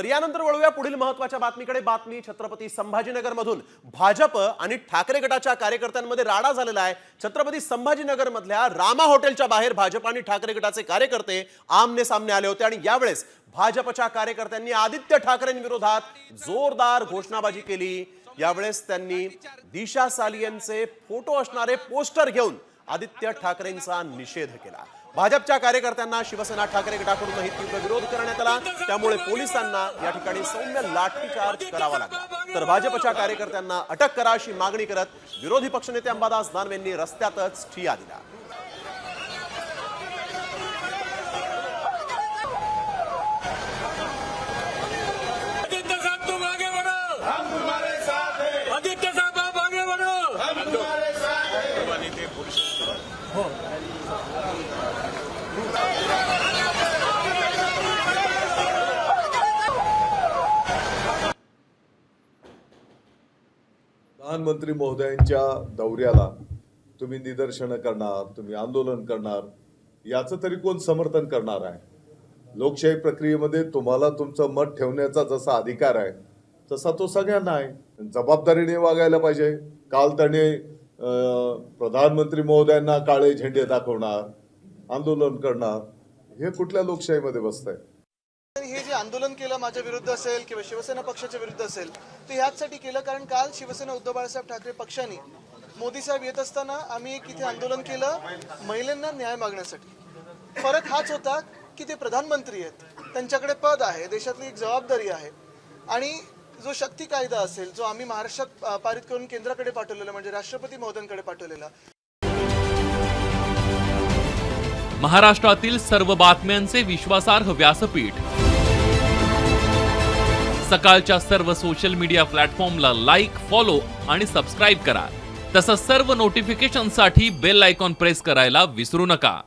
तर यानंतर वळूया पुढील महत्त्वाच्या बातमीकडे. बातमी छत्रपती संभाजीनगर मधून भाजप आणि ठाकरे गटाच्या कार्यकर्त्यांमध्ये राडा झालेला आहे. छत्रपती संभाजीनगर मधल्या रामा हॉटेलच्या बाहेर भाजप आणि ठाकरे गटाचे कार्यकर्ते आमने सामने आले होते आणि यावेळेस भाजपच्या कार्यकर्त्यांनी आदित्य ठाकरेंविरोधात जोरदार घोषणाबाजी केली. यावेळेस त्यांनी दिशा सालियांचे फोटो असणारे पोस्टर घेऊन आदित्य ठाकरेंचा निषेध केला. भाजपच्या कार्यकर्त्यांना शिवसेना ठाकरे गटाकडूनही तीव्र विरोध करण्यात आला. त्यामुळे पोलिसांना या ठिकाणी सौम्य लाठीचार्ज करावा लागला. तर भाजपच्या कार्यकर्त्यांना अटक करा अशी मागणी करत विरोधी पक्षनेते अंबादास दानवेंनी रस्त्यातच ठिया दिला. हैं. प्रधानमंत्री महोदयांच्या दौऱ्याला तुम्ही निदर्शनं करणार तुम्ही आंदोलन करणार याचं तरी कोण समर्थन करणार आहे? लोकशाही प्रक्रियेमध्ये तुम्हाला तुमचं मत ठेवण्याचा जसा अधिकार आहे तसा तो सगळ्यांना आहे. जबाबदारीने वागायला पाहिजे. काल त्याने प्रधानमंत्री महोदयांना काळे झेंडे दाखवणार आंदोलन करणार हे कुठल्या लोकशाहीमध्ये बसतंय? आहे हे जे आंदोलन केलं माझ्या विरुद्ध असेल किंवा शिवसेना पक्षाच्या विरुद्ध असेल ते ह्याचसाठी केलं कारण काल शिवसेना उद्धव बाळासाहेब ठाकरे पक्षाने मोदी साहेब येत असताना आम्ही एक इथे आंदोलन केलं महिलांना न्याय मागण्यासाठी. फरक हाच होता की ते प्रधानमंत्री आहेत त्यांच्याकडे पद आहे देशातली एक जबाबदारी आहे. आणि जो शक्ती कायदा असेल जो आम्ही महाराष्ट्रात पारित करून केंद्राकडे पाठवलेला म्हणजे राष्ट्रपती महोदयांकडे पाठवलेला. महाराष्ट्रातील सर्व बातम्यांचे विश्वासार्ह व्यासपीठ. सकाळच्या सर्व सोशल मीडिया प्लॅटफॉर्मला लाईक फॉलो आणि सबस्क्राईब करा. तसंच सर्व नोटिफिकेशनसाठी बेल आयकॉन प्रेस करायला विसरू नका.